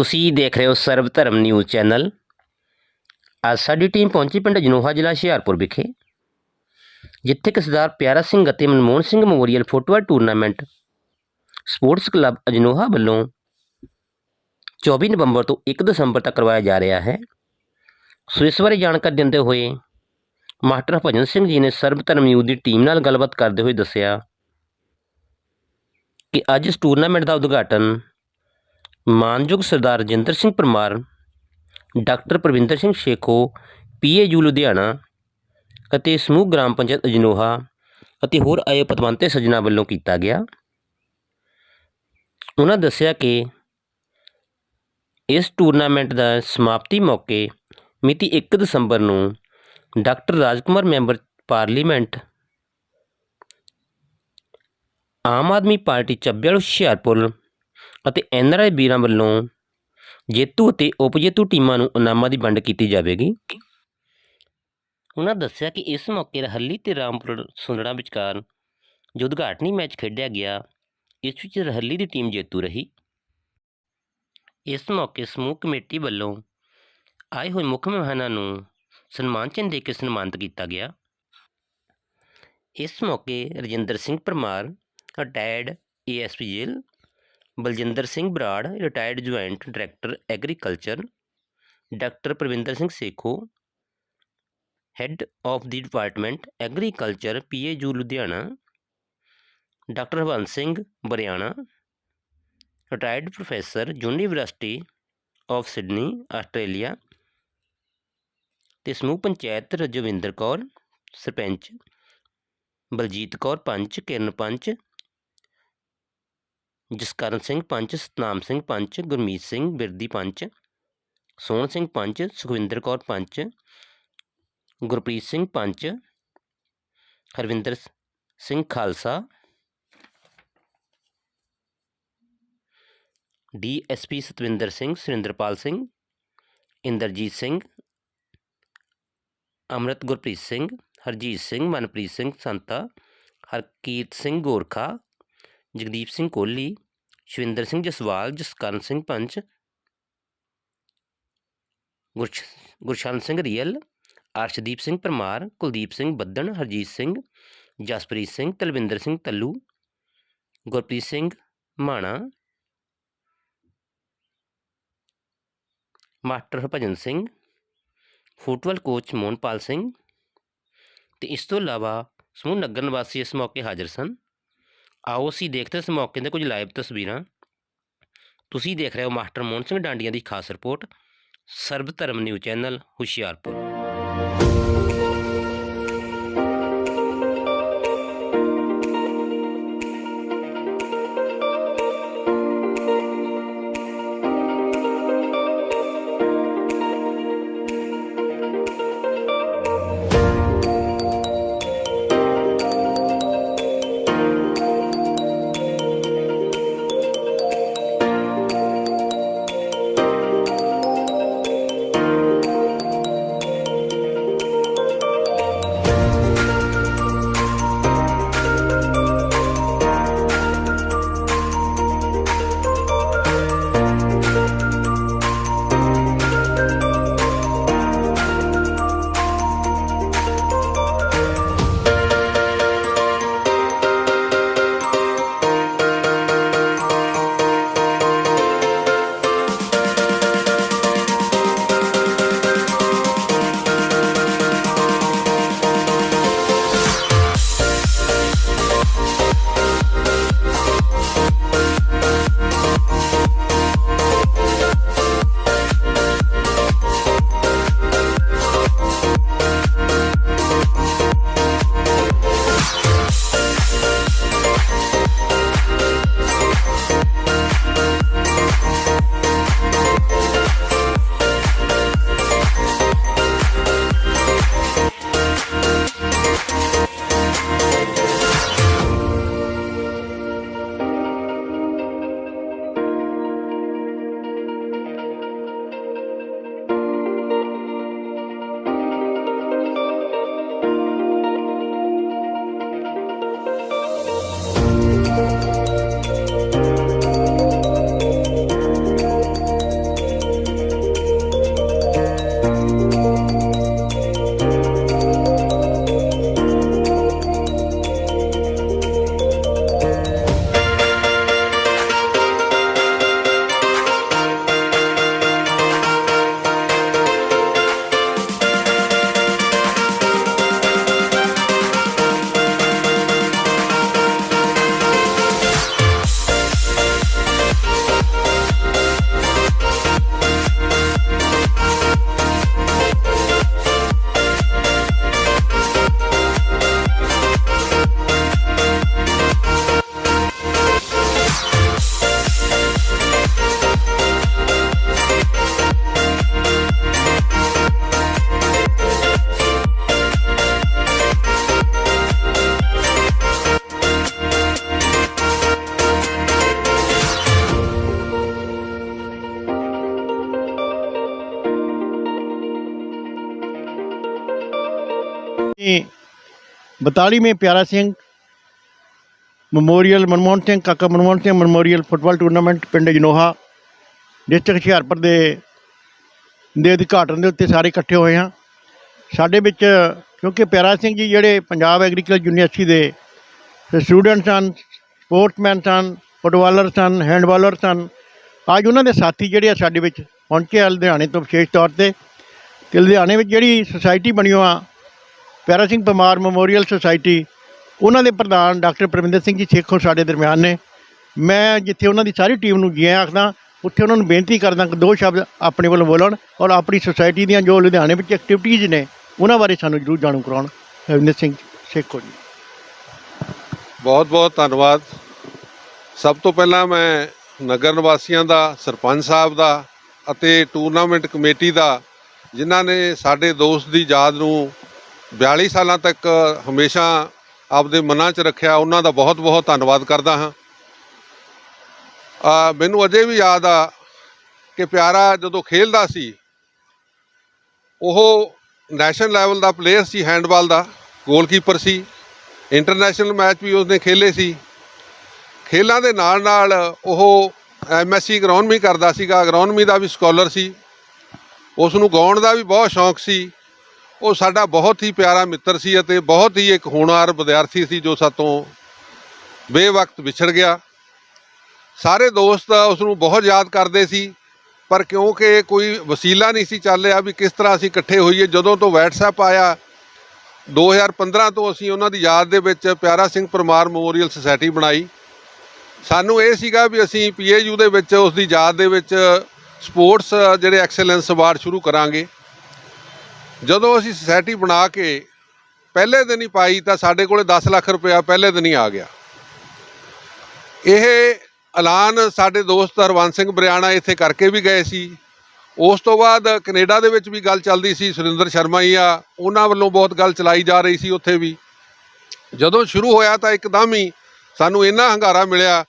ਤੁਸੀਂ ਦੇਖ ਰਹੇ ਹੋ ਸਰਬ ਧਰਮ ਨਿਊਜ਼ ਚੈਨਲ। ਅੱਜ ਸਾਡੀ ਟੀਮ ਪਹੁੰਚੀ ਪਿੰਡ ਜਨੋਹਾ ਜ਼ਿਲ੍ਹਾ ਹੁਸ਼ਿਆਰਪੁਰ ਵਿਖੇ, ਜਿੱਥੇ ਕਿ ਸਰਦਾਰ ਪਿਆਰਾ ਸਿੰਘ ਅਤੇ Manmohan Singh memorial football tournament sports club Ajnoha ਵੱਲੋਂ 24 ਨਵੰਬਰ ਤੋਂ 1 ਦਸੰਬਰ ਤੱਕ ਕਰਵਾਇਆ ਜਾ ਰਿਹਾ ਹੈ। ਸੋ ਇਸ ਬਾਰੇ ਜਾਣਕਾਰੀ ਦਿੰਦੇ ਹੋਏ ਮਾਸਟਰ ਭਜਨ ਸਿੰਘ ਜੀ ਨੇ ਸਰਬ ਧਰਮ ਨਿਊਜ਼ ਦੀ ਟੀਮ ਨਾਲ ਗੱਲਬਾਤ ਕਰਦੇ ਹੋਏ ਦੱਸਿਆ ਕਿ ਅੱਜ ਇਸ ਟੂਰਨਾਮੈਂਟ ਦਾ ਉਦਘਾਟਨ ਮਾਨਯੋਗ ਸਰਦਾਰ ਰਜਿੰਦਰ ਸਿੰਘ ਪਰਮਾਰ, ਡਾਕਟਰ ਪ੍ਰਵਿੰਦਰ ਸਿੰਘ ਸ਼ੇਖੋ, ਪੀਏਯੂ ਲੁਧਿਆਣਾ ਅਤੇ ਸਮੂਹ ਗ੍ਰਾਮ ਪੰਚਾਇਤ ਅਜਨੋਹਾ ਅਤੇ ਹੋਰ ਆਏ ਪਤਵੰਤੇ ਸੱਜਣਾ ਵੱਲੋਂ ਕੀਤਾ ਗਿਆ। ਉਹਨਾਂ ਦੱਸਿਆ ਕਿ ਇਸ ਟੂਰਨਾਮੈਂਟ ਦਾ ਸਮਾਪਤੀ ਮੌਕੇ ਮਿਤੀ 1 ਦਸੰਬਰ ਨੂੰ doctor Rajkumar member parliament Aam Aadmi party Chabbial Hoshiarpur ਅਤੇ ਐਨਆਰਆਈ ਵੀਰਾਂ ਵੱਲੋਂ ਜੇਤੂ ਅਤੇ ਉਪਜੇਤੂ ਟੀਮਾਂ ਨੂੰ ਇਨਾਮਾਂ ਦੀ ਵੰਡ ਕੀਤੀ ਜਾਵੇਗੀ। ਉਹਨਾਂ ਦੱਸਿਆ ਕਿ ਇਸ ਮੌਕੇ ਰਹੱਲੀ ਤੇ ਰਾਮਪੁਰ ਸੁੰਦੜਾ ਵਿਚਕਾਰ ਜੋ ਉਦਘਾਟਨੀ ਮੈਚ ਖੇਡਿਆ ਗਿਆ, ਇਸ ਵਿੱਚ ਰਹੱਲੀ ਦੀ ਟੀਮ ਜੇਤੂ ਰਹੀ। ਇਸ ਮੌਕੇ ਸਮੂਹ ਕਮੇਟੀ ਵੱਲੋਂ ਆਏ ਹੋਏ ਮੁੱਖ ਮਹਿਮਾਨਾਂ ਨੂੰ ਸਨਮਾਨ ਚਿੰਨ੍ਹ ਦੇ ਕੇ ਸਨਮਾਨਿਤ ਕੀਤਾ ਗਿਆ। ਇਸ ਮੌਕੇ Rajinder Singh Parmar, retired ASP jail Baljinder Singh Brar retired joint director agriculture doctor Parvinder Singh Sekho head of the department agriculture PAU Ludhiana doctor Havans Singh Bariana retired professor university of Sydney Australia ਤੇ ਸਮੂਹ ਪੰਚਾਇਤ ਰਜਵਿੰਦਰ ਕੌਰ, ਸਰਪੰਚ ਬਲਜੀਤ ਕੌਰ ਪੰਚ, ਕਿਰਨ ਪੰਚ ਜਸਕਰਨ ਸਿੰਘ ਪੰਚ ਸਤਨਾਮ ਸਿੰਘ ਪੰਚ ਗੁਰਮੀਤ ਸਿੰਘ ਬਿਰਦੀ ਪੰਚ ਸੋਹਣ ਸਿੰਘ ਪੰਚ ਸੁਖਵਿੰਦਰ ਕੌਰ ਪੰਚ ਗੁਰਪ੍ਰੀਤ ਸਿੰਘ ਪੰਚ ਹਰਵਿੰਦਰ ਸ- Singh Khalsa DSP Satvinder Singh Surinderpal Singh Inderjit Singh Amrit Gurpreet Singh Harjit Singh Manpreet Singh Santa Harkirat Singh Gorkha Jagdeep Singh Kohli Shavinder Singh Jaswal Jaskaran Singh ਪੰਚ ਗੁਰਸ਼ Gurshan Singh real Arshdeep Singh Parmar Kuldeep Singh Baddan Harjit Singh Jaspreet Singh Talvinder Singh Tallu Gurpreet Singh Mana master Harbhajan Singh football coach Mohanpal Singh ਤੇ ਇਸ ਤੋਂ ਇਲਾਵਾ ਸਮੂਹ ਨਗਰ ਨਿਵਾਸੀ ਇਸ ਮੌਕੇ ਹਾਜ਼ਰ ਸਨ ਆਓ ਅਸੀਂ ਦੇਖਦੇ ਇਸ ਮੌਕੇ ਦੇ ਕੁਝ ਲਾਈਵ ਤਸਵੀਰਾਂ। ਤੁਸੀਂ ਦੇਖ ਰਹੇ ਹੋ ਮਾਸਟਰ ਮੋਹਨ ਸਿੰਘ ਡਾਂਡੀਆਂ ਦੀ ਖਾਸ report Sarab Dharam news channel Hoshiarpur. 42ਵੇਂ Piara Singh memorial Manmohan Singh Kaka Manmohan Singh memorial football tournament ਪਿੰਡ ਜਨੋਹਾ ਡਿਸਟ੍ਰਿਕਟ ਹੁਸ਼ਿਆਰਪੁਰ ਦੇ ਦੇ ਉਦਘਾਟਨ ਦੇ ਉੱਤੇ ਸਾਰੇ ਇਕੱਠੇ ਹੋਏ ਹਾਂ ਸਾਡੇ ਵਿੱਚ ਕਿਉਂਕਿ ਪਿਆਰਾ ਸਿੰਘ ਜੀ ਜਿਹੜੇ ਪੰਜਾਬ ਐਗਰੀਕਲਚਰ ਯੂਨੀਵਰਸਿਟੀ ਦੇ ਸਟੂਡੈਂਟ ਹਨ ਸਪੋਰਟਸਮੈਨ ਸਨ ਫੁੱਟਬਾਲਰ ਸਨ ਹੈਂਡਬਾਲਰ ਸਨ ਅੱਜ ਉਹਨਾਂ ਦੇ ਸਾਥੀ ਜਿਹੜੇ ਆ ਸਾਡੇ ਵਿੱਚ ਪਹੁੰਚੇ ਆ ਲੁਧਿਆਣੇ ਤੋਂ ਵਿਸ਼ੇਸ਼ ਤੌਰ ਤੇ ਤੇ ਲੁਧਿਆਣੇ ਵਿੱਚ ਜਿਹੜੀ ਸੁਸਾਇਟੀ ਬਣੀ ਆ ਪਿਆਰਾ ਸਿੰਘ ਪਮਾਰ ਮੈਮੋਰੀਅਲ ਸੁਸਾਇਟੀ, ਉਹਨਾਂ ਦੇ ਪ੍ਰਧਾਨ ਡਾਕਟਰ ਪ੍ਰਵਿੰਦਰ ਸਿੰਘ ਜੀ ਸ਼ੇਖੋ ਸਾਡੇ ਦਰਮਿਆਨ ਨੇ। ਮੈਂ ਜਿੱਥੇ ਉਹਨਾਂ ਦੀ ਸਾਰੀ ਟੀਮ ਨੂੰ ਜੀ ਆਖਦਾ, ਉੱਥੇ ਉਹਨਾਂ ਨੂੰ ਬੇਨਤੀ ਕਰਦਾ ਕਿ ਦੋ ਸ਼ਬਦ ਆਪਣੇ ਵੱਲੋਂ ਬੋਲਣ ਔਰ ਆਪਣੀ ਸੁਸਾਇਟੀ ਦੀਆਂ ਜੋ ਲੁਧਿਆਣੇ ਵਿੱਚ ਐਕਟੀਵਿਟੀਜ਼ ਨੇ, ਉਹਨਾਂ ਬਾਰੇ ਸਾਨੂੰ ਜ਼ਰੂਰ ਜਾਣੂ ਕਰਾਉਣ। ਰਵਿੰਦਰ ਸਿੰਘ ਸ਼ੇਖੋ ਜੀ। ਬਹੁਤ ਬਹੁਤ ਧੰਨਵਾਦ। ਸਭ ਤੋਂ ਪਹਿਲਾਂ ਮੈਂ ਨਗਰ ਨਿਵਾਸੀਆਂ ਦਾ, ਸਰਪੰਚ ਸਾਹਿਬ ਦਾ ਅਤੇ ਟੂਰਨਾਮੈਂਟ ਕਮੇਟੀ ਦਾ, ਜਿਨ੍ਹਾਂ ਨੇ ਸਾਡੇ ਦੋਸਤ ਦੀ ਯਾਦ ਨੂੰ 42 ਸਾਲਾਂ ਤੱਕ ਹਮੇਸ਼ਾ ਆਪਦੇ ਮਨਾਂ 'ਚ ਰੱਖਿਆ, ਉਹਨਾਂ ਦਾ ਬਹੁਤ ਬਹੁਤ ਧੰਨਵਾਦ ਕਰਦਾ ਹਾਂ। ਆ, ਮੈਨੂੰ ਅਜੇ ਵੀ ਯਾਦ ਆ ਕਿ ਪਿਆਰਾ ਜਦੋਂ ਖੇਲਦਾ ਸੀ, ਉਹ ਨੈਸ਼ਨਲ ਲੈਵਲ ਦਾ ਪਲੇਅਰ ਸੀ, ਹੈਂਡਬਾਲ ਦਾ, ਗੋਲਕੀਪਰ ਸੀ, ਇੰਟਰਨੈਸ਼ਨਲ ਮੈਚ ਵੀ ਉਸਨੇ ਖੇਲੇ ਸੀ। ਖੇਲਾਂ ਦੇ ਨਾਲ ਨਾਲ ਉਹ ਐਮਐਸਸੀ ਅਗਰੋਨਮੀ ਕਰਦਾ ਸੀਗਾ ਅਗਰੋਨਮੀ ਦਾ ਵੀ ਸਕਾਲਰ ਸੀ। ਉਸ ਨੂੰ ਗਾਉਣ ਦਾ ਵੀ ਬਹੁਤ ਸ਼ੌਂਕ ਸੀ। ਉਹ ਸਾਡਾ ਬਹੁਤ ਹੀ ਪਿਆਰਾ ਮਿੱਤਰ ਸੀ ਅਤੇ ਬਹੁਤ ਹੀ ਇੱਕ ਹੋਣਹਾਰ ਵਿਦਿਆਰਥੀ ਸੀ ਜੋ ਸਾਤੋਂ ਬੇਵਕਤ ਵਿਛੜ ਗਿਆ। ਸਾਰੇ ਦੋਸਤ ਉਸ ਨੂੰ ਬਹੁਤ ਯਾਦ ਕਰਦੇ ਸੀ, ਪਰ ਕਿਉਂਕਿ ਕੋਈ ਵਸੀਲਾ ਨਹੀਂ ਸੀ ਚੱਲ ਰਿਹਾ ਵੀ ਕਿਸ ਤਰ੍ਹਾਂ ਅਸੀਂ ਇਕੱਠੇ ਹੋਈਏ। ਜਦੋਂ ਤੋਂ WhatsApp ਆਇਆ 2015 ਤੋਂ ਅਸੀਂ ਉਹਨਾਂ ਦੀ ਯਾਦ ਦੇ ਵਿੱਚ ਪਿਆਰਾ ਸਿੰਘ ਪਰਮਾਰ ਮੈਮੋਰੀਅਲ ਸੁਸਾਇਟੀ ਬਣਾਈ। ਸਾਨੂੰ ਇਹ ਸੀਗਾ ਵੀ ਅਸੀਂ ਪੀਏਯੂ ਦੇ ਵਿੱਚ ਉਸ ਦੀ ਯਾਦ ਦੇ ਵਿੱਚ ਸਪੋਰਟਸ ਜਿਹੜੇ ਐਕਸਲੈਂਸ ਅਵਾਰਡ ਸ਼ੁਰੂ ਕਰਾਂਗੇ। ਜਦੋਂ ਅਸੀਂ ਸੁਸਾਇਟੀ ਬਣਾ ਕੇ ਪਹਿਲੇ ਦਿਨ ਹੀ ਪਾਈ ਤਾਂ ਸਾਡੇ ਕੋਲੇ 10 ਲੱਖ ਰੁਪਇਆ ਪਹਿਲੇ ਦਿਨ ਹੀ ਆ ਗਿਆ। ਇਹ ਐਲਾਨ ਸਾਡੇ ਦੋਸਤ ਹਰਵੰਸ ਸਿੰਘ ਬਰਿਆਣਾ ਇੱਥੇ ਕਰਕੇ ਵੀ ਗਏ ਸੀ। ਉਸ ਤੋਂ ਬਾਅਦ ਕੈਨੇਡਾ ਦੇ ਵਿੱਚ ਵੀ ਗੱਲ ਚੱਲਦੀ ਸੀ, ਸੁਰਿੰਦਰ ਸ਼ਰਮਾ ਹੀ ਆ, ਉਹਨਾਂ ਵੱਲੋਂ ਬਹੁਤ ਗੱਲ ਚਲਾਈ ਜਾ ਰਹੀ ਸੀ ਉੱਥੇ ਵੀ। ਜਦੋਂ ਸ਼ੁਰੂ ਹੋਇਆ ਤਾਂ ਇੱਕਦਮ ਹੀ ਸਾਨੂੰ ਇੰਨਾ ਹੰਗਾਰਾ ਮਿਲਿਆ।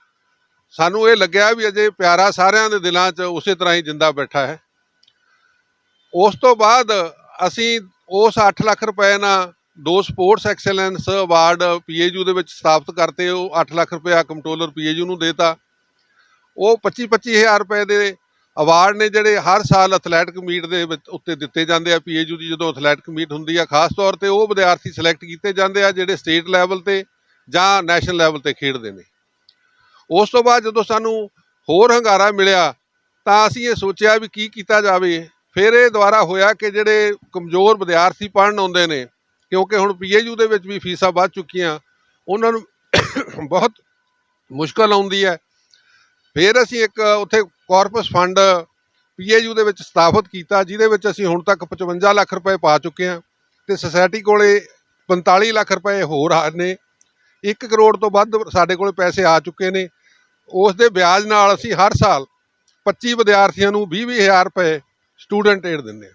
ਸਾਨੂੰ ਇਹ ਲੱਗਿਆ ਵੀ ਅਜੇ ਪਿਆਰਾ ਸਾਰਿਆਂ ਦੇ ਦਿਲਾਂ 'ਚ ਉਸੇ ਤਰ੍ਹਾਂ ਹੀ ਜਿੰਦਾ ਬੈਠਾ ਹੈ। ਉਸ ਤੋਂ ਬਾਅਦ ਅਸੀਂ ਉਸ 8 ਲੱਖ ਰੁਪਏ ਨਾਲ ਦੋ ਸਪੋਰਟਸ ਐਕਸਲੈਂਸ ਅਵਾਰਡ ਪੀਏਯੂ ਦੇ ਵਿੱਚ ਸਥਾਪਿਤ ਕਰਤੇ, ਉਹ 8 ਲੱਖ ਰੁਪਏ ਕੰਟਰੋਲਰ ਪੀਏਯੂ ਨੂੰ ਦੇਤਾ। ਉਹ 25 25000 ਰੁਪਏ ਦੇ ਅਵਾਰਡ ਨੇ ਜਿਹੜੇ ਹਰ ਸਾਲ ਐਥਲੈਟਿਕ ਮੀਟ ਦੇ ਉੱਤੇ ਦਿੱਤੇ ਜਾਂਦੇ ਆ ਪੀਏਯੂ ਦੀ, ਜਦੋਂ ਐਥਲੈਟਿਕ ਮੀਟ ਹੁੰਦੀ ਆ, ਖਾਸ ਤੌਰ ਤੇ ਉਹ ਵਿਦਿਆਰਥੀ ਸਿਲੈਕਟ ਕੀਤੇ ਜਾਂਦੇ ਆ ਜਿਹੜੇ ਸਟੇਟ ਲੈਵਲ ਤੇ ਜਾਂ ਨੈਸ਼ਨਲ ਲੈਵਲ ਤੇ ਖੇਡਦੇ ਨੇ। ਉਸ ਤੋਂ ਬਾਅਦ ਜਦੋਂ ਸਾਨੂੰ ਹੋਰ ਹੰਗਾਰਾ ਮਿਲਿਆ, ਤਾਂ ਅਸੀਂ ਇਹ ਸੋਚਿਆ ਵੀ ਕੀ ਕੀਤਾ ਜਾਵੇ ਫਿਰ ਇਹ ਦੁਆਰਾ ਹੋਇਆ ਕਿ ਜਿਹੜੇ ਕਮਜ਼ੋਰ ਵਿਦਿਆਰਥੀ ਪੜ੍ਹਨ ਆਉਂਦੇ ਨੇ, ਕਿਉਂਕਿ ਹੁਣ ਪੀਏਯੂ ਦੇ ਵਿੱਚ ਵੀ ਫੀਸਾਂ ਵੱਧ ਚੁੱਕੀਆਂ, ਉਹਨਾਂ ਨੂੰ ਬਹੁਤ ਮੁਸ਼ਕਲ ਆਉਂਦੀ ਹੈ। ਫਿਰ ਅਸੀਂ ਇੱਕ ਉੱਥੇ ਕਾਰਪਸ ਫੰਡ ਪੀਏਯੂ ਦੇ ਵਿੱਚ ਸਥਾਪਿਤ ਕੀਤਾ, ਜਿਹਦੇ ਵਿੱਚ ਅਸੀਂ ਹੁਣ ਤੱਕ 55 ਲੱਖ ਰੁਪਏ ਪਾ ਚੁੱਕੇ ਹਾਂ ਤੇ ਸੁਸਾਇਟੀ ਕੋਲੇ 45 ਲੱਖ ਰੁਪਏ ਹੋਰ ਆ ਨੇ। 1 ਕਰੋੜ ਤੋਂ ਵੱਧ ਸਾਡੇ ਕੋਲੇ ਪੈਸੇ ਆ ਚੁੱਕੇ ਨੇ। ਉਸ ਦੇ ਵਿਆਜ ਨਾਲ ਅਸੀਂ ਹਰ ਸਾਲ 25 ਵਿਦਿਆਰਥੀਆਂ ਨੂੰ 20-20000 ਰੁਪਏ ਸਟੂਡੈਂਟ ਏਡ ਦਿੰਦੇ ਆ।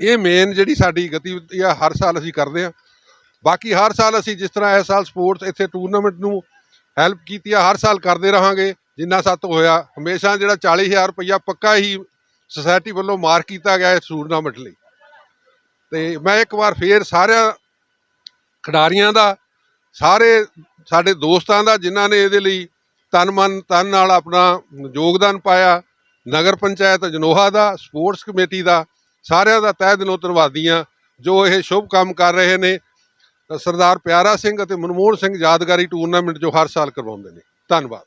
ਇਹ ਮੇਨ ਜਿਹੜੀ ਸਾਡੀ ਗਤੀਵਿਧੀ ਆ, ਹਰ ਸਾਲ ਅਸੀਂ ਕਰਦੇ ਆ। ਬਾਕੀ ਹਰ ਸਾਲ ਅਸੀਂ ਜਿਸ ਤਰ੍ਹਾਂ ਇਸ ਸਾਲ ਸਪੋਰਟਸ ਇੱਥੇ ਟੂਰਨਾਮੈਂਟ ਨੂੰ ਹੈਲਪ ਕੀਤੀ ਆ, ਹਰ ਸਾਲ ਕਰਦੇ ਰਹਾਂਗੇ। ਜਿੰਨਾ ਸੱਤ ਹੋਇਆ, ਹਮੇਸ਼ਾ ਜਿਹੜਾ 40000 ਰੁਪਇਆ ਪੱਕਾ ਹੀ ਸੁਸਾਇਟੀ ਵੱਲੋਂ ਮਾਰ ਕੀਤਾ ਗਿਆ ਇਸ ਟੂਰਨਾਮੈਂਟ ਲਈ। ਤੇ ਮੈਂ ਇੱਕ ਵਾਰ ਫੇਰ ਸਾਰਿਆਂ ਖਿਡਾਰੀਆਂ ਦਾ, ਸਾਰੇ ਸਾਡੇ ਦੋਸਤਾਂ ਦਾ, ਜਿਨ੍ਹਾਂ ਨੇ ਇਹਦੇ ਲਈ ਤਨ ਮਨ ਤਨ ਨਾਲ ਆਪਣਾ ਯੋਗਦਾਨ ਪਾਇਆ ਨਗਰ ਪੰਚਾਇਤ ਜਨੋਹਾ ਦਾ, ਸਪੋਰਟਸ ਕਮੇਟੀ ਦਾ, ਸਾਰਿਆਂ ਦਾ ਤਹਿ ਦਿਲੋਂ ਧੰਨਵਾਦੀ ਹਾਂ ਜੋ ਇਹ ਸ਼ੁਭ ਕੰਮ ਕਰ ਰਹੇ ਨੇ। ਸਰਦਾਰ ਪਿਆਰਾ ਸਿੰਘ ਅਤੇ ਮਨਮੋਹਨ ਸਿੰਘ ਯਾਦਗਾਰੀ ਟੂਰਨਾਮੈਂਟ ਜੋ ਹਰ ਸਾਲ ਕਰਵਾਉਂਦੇ ਨੇ। ਧੰਨਵਾਦ।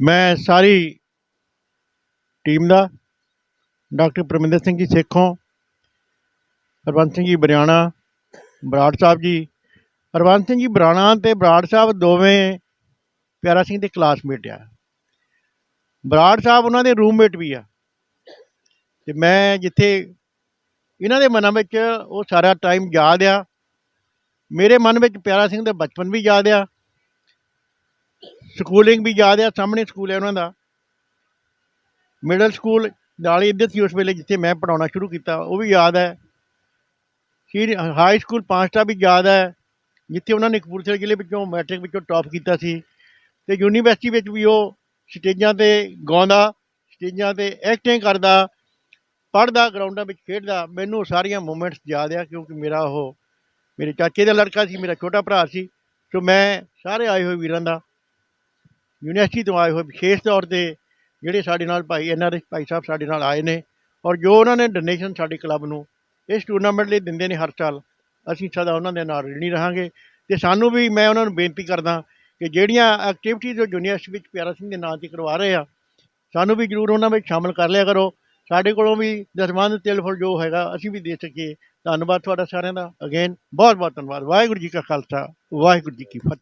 ਮੈਂ ਸਾਰੀ ਟੀਮ ਦਾ, ਡਾਕਟਰ ਪਰਮਿੰਦਰ ਸਿੰਘ ਜੀ ਸੇਖੋਂ, ਹਰਬੰਸ ਸਿੰਘ ਜੀ ਬਰਿਆਣਾ, ਬਰਾੜ ਸਾਹਿਬ ਜੀ, ਹਰਬੰਸ ਸਿੰਘ ਜੀ ਬਰਾਣਾ ਤੇ ਬਰਾੜ ਸਾਹਿਬ ਦੋਵੇਂ ਪਿਆਰਾ ਸਿੰਘ ਦੇ ਕਲਾਸਮੇਟ ਆ। ਬਰਾੜ ਸਾਹਿਬ ਉਹਨਾਂ ਦੇ ਰੂਮਮੇਟ ਵੀ ਆ। ਤੇ ਮੈਂ ਜਿੱਥੇ ਇਹਨਾਂ ਦੇ ਮਨਾਂ ਵਿੱਚ ਉਹ ਸਾਰਾ ਟਾਈਮ ਯਾਦ ਆ। ਮੇਰੇ ਮਨ ਵਿੱਚ ਪਿਆਰਾ ਸਿੰਘ ਦਾ ਬਚਪਨ ਵੀ ਯਾਦ ਆ। ਸਕੂਲਿੰਗ ਵੀ ਯਾਦ ਆ, ਸਾਹਮਣੇ ਸਕੂਲ ਹੈ ਉਹਨਾਂ ਦਾ। ਮਿਡਲ ਸਕੂਲ ਨਾਲ ਹੀ ਇੱਧਰ ਸੀ ਉਸ ਵੇਲੇ ਜਿੱਥੇ ਮੈਂ ਪੜਾਉਣਾ ਸ਼ੁਰੂ ਕੀਤਾ, ਉਹ ਵੀ ਯਾਦ ਹੈ ਫਿਰ ਹਾਈ ਸਕੂਲ ਪਾਸਟਾ ਵੀ ਯਾਦ ਹੈ ਜਿੱਥੇ ਉਹਨਾਂ ਨੇ ਕਪੂਰਥਲਾ ਜ਼ਿਲ੍ਹੇ ਵਿੱਚੋਂ ਮੈਟ੍ਰਿਕ ਵਿੱਚੋਂ ਟੌਪ ਕੀਤਾ ਸੀ। ਤੇ ਯੂਨੀਵਰਸਿਟੀ ਵਿੱਚ ਵੀ ਉਹ ਸਟੇਜਾਂ ਤੇ ਗਾਉਂਦਾ, ਸਟੇਜਾਂ ਤੇ ਐਕਟਿੰਗ ਕਰਦਾ, ਪੜ੍ਹਦਾ, ਗਰਾਊਂਡਾਂ ਵਿੱਚ ਖੇਡਦਾ, ਮੈਨੂੰ ਸਾਰੀਆਂ ਮੂਮੈਂਟਸ ਯਾਦ ਆ ਕਿਉਂਕਿ ਮੇਰਾ ਉਹ ਮੇਰੇ ਚਾਚੇ ਦਾ ਲੜਕਾ ਸੀ, ਮੇਰਾ ਛੋਟਾ ਭਰਾ ਸੀ, ਸੋ ਮੈਂ ਸਾਰੇ ਆਏ ਹੋਏ ਵੀਰਾਂ ਦਾ, ਯੂਨੀਵਰਸਿਟੀ ਤੋਂ ਆਏ ਹੋਏ ਵਿਸ਼ੇਸ਼ ਤੌਰ ਤੇ ਜਿਹੜੇ ਸਾਡੇ ਨਾਲ ਭਾਈ ਐਨਆਰਐਸ ਭਾਈ ਸਾਹਿਬ ਸਾਡੇ ਨਾਲ ਆਏ ਨੇ ਔਰ ਜੋ ਉਹਨਾਂ ਨੇ ਡੋਨੇਸ਼ਨ ਸਾਡੇ ਕਲੱਬ ਨੂੰ, ਇਸ ਟੂਰਨਾਮੈਂਟ ਲਈ ਦਿੰਦੇ ਨੇ ਹਰ ਸਾਲ, ਅਸੀਂ ਸਦਾ ਉਹਨਾਂ ਦੇ ਨਾਲ ਰਣੀ ਰਹਾਂਗੇ ਤੇ ਸਾਨੂੰ ਵੀ ਮੈਂ ਉਹਨਾਂ ਨੂੰ ਬੇਨਤੀ ਕਰਦਾ ਕਿ ਜਿਹੜੀਆਂ ਐਕਟੀਵਿਟੀਜ਼ ਉਹ ਯੂਨੀਵਰਸਿਟੀ ਵਿੱਚ ਪਿਆਰਾ ਸਿੰਘ ਦੇ ਨਾਂ ਤੇ ਕਰਵਾ ਰਹੇ ਆ, ਸਾਨੂੰ ਵੀ ਜ਼ਰੂਰ ਉਹਨਾਂ ਵਿੱਚ ਸ਼ਾਮਲ ਕਰ ਲਿਆ ਕਰੋ। ਸਾਡੇ ਕੋਲੋਂ ਵੀ ਦਸਵੰਧ ਤਿਲ ਫੁੱਲ ਜੋ ਹੈਗਾ, ਅਸੀਂ ਵੀ ਦੇ ਸਕੀਏ। ਧੰਨਵਾਦ ਤੁਹਾਡਾ ਸਾਰਿਆਂ ਦਾ। ਅਗੇਨ ਬਹੁਤ ਬਹੁਤ ਧੰਨਵਾਦ। ਵਾਹਿਗੁਰੂ ਜੀ ਕਾ ਖਾਲਸਾ, ਵਾਹਿਗੁਰੂ ਜੀ ਕੀ ਫਤਿਹ।